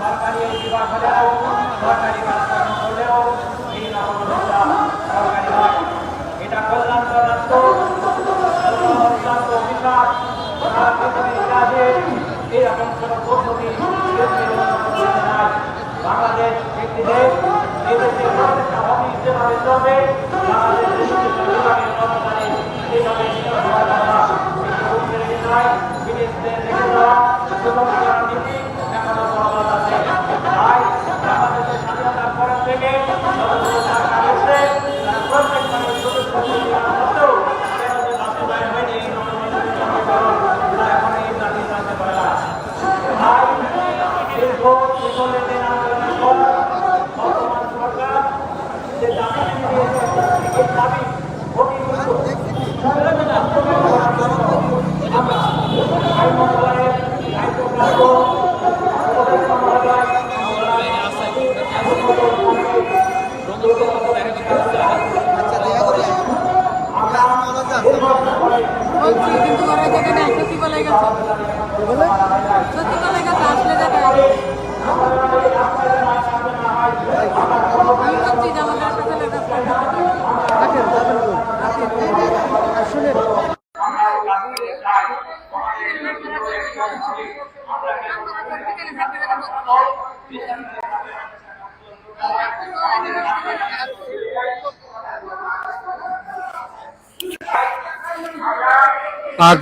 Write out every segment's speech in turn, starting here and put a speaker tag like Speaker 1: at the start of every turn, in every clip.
Speaker 1: সরকারি বিভাগ হলেও সরকারি বাংলাদেশ একটি দেশ প্রত্যেকটা অফিস যেভাবে চলবে দীর্ঘ ছেচল্লিশ দিন আন্দোলনের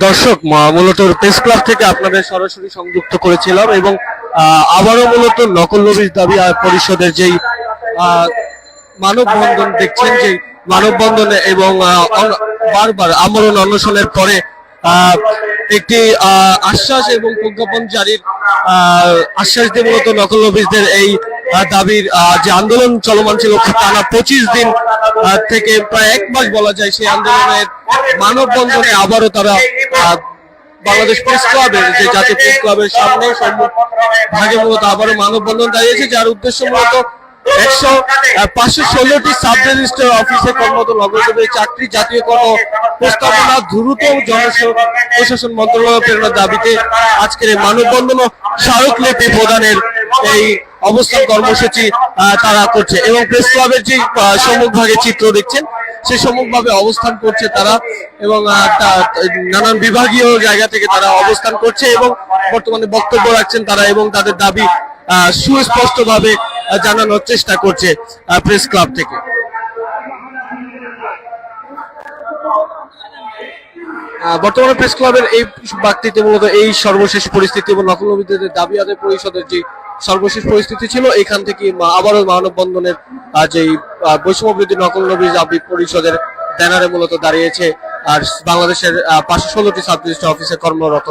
Speaker 2: দর্শক মূলত প্রেস ক্লাব থেকে আপনাদের সরাসরি সংযুক্ত করেছিলাম এবং আবারও মূলত নকল নবীর দাবি পরিষদের যেই মানববন্ধন দেখছেন যে মানববন্ধনে এবং বারবার আমরণ অনশনের পরে একটি আশ্বাস এবং প্রজ্ঞাপন জারির আশ্বাস দিয়ে মূলত নকল অফিসদের এই দাবির যে আন্দোলন চলমান ছিল টানা পঁচিশ দিন থেকে প্রায় এক মাস বলা যায় সেই আন্দোলনের মানববন্ধনে আবারও তারা বাংলাদেশ প্রেস ক্লাবের, যে জাতীয় প্রেস ক্লাবের সামনে সম্মুখ ভাগে মূলত আবারও মানববন্ধন দাঁড়িয়েছে, যার উদ্দেশ্য মূলত একশো পাঁচশো ষোলোটি সাব রেজিস্ট্রার অফিসে কর্মরত নগরসভায় চাকরি জাতীয়করণ প্রস্তাবনা দ্রুত প্রশাসন মন্ত্রণালয় প্রেরণার দাবিতে আজকের এই মানববন্ধন স্মারকলিপি প্রদানের এই অবস্থান কর্মসূচি তারা করছে এবং প্রেস ক্লাবের যে আহ, সম্মুখ ভাগে চিত্র দেখছেন সেই সম্মুখভাবে অবস্থান করছে তারা এবং নানান বিভাগীয় জায়গা থেকে তারা অবস্থান করছে এবং বর্তমানে বক্তব্য রাখছেন তারা এবং তাদের দাবি সুস্পষ্টভাবে জানানোর চেষ্টা করছে প্রেস ক্লাব থেকে। বর্তমানে প্রেস ক্লাবের এই বাক্তিতে মূলত এই সর্বশেষ পরিস্থিতি এবং নকল নবীদের দাবি আদায় পরিষদের যে সর্বশেষ পরিস্থিতি ছিল এখান থেকে আবারও মানববন্ধনের আহ, বৈষম্য বিরোধী নকল নবী দাবি পরিষদের ব্যানারে মূলত দাঁড়িয়েছে। আর বাংলাদেশের পাঁচশো ষোলোটি সাব অফিসে কর্মরত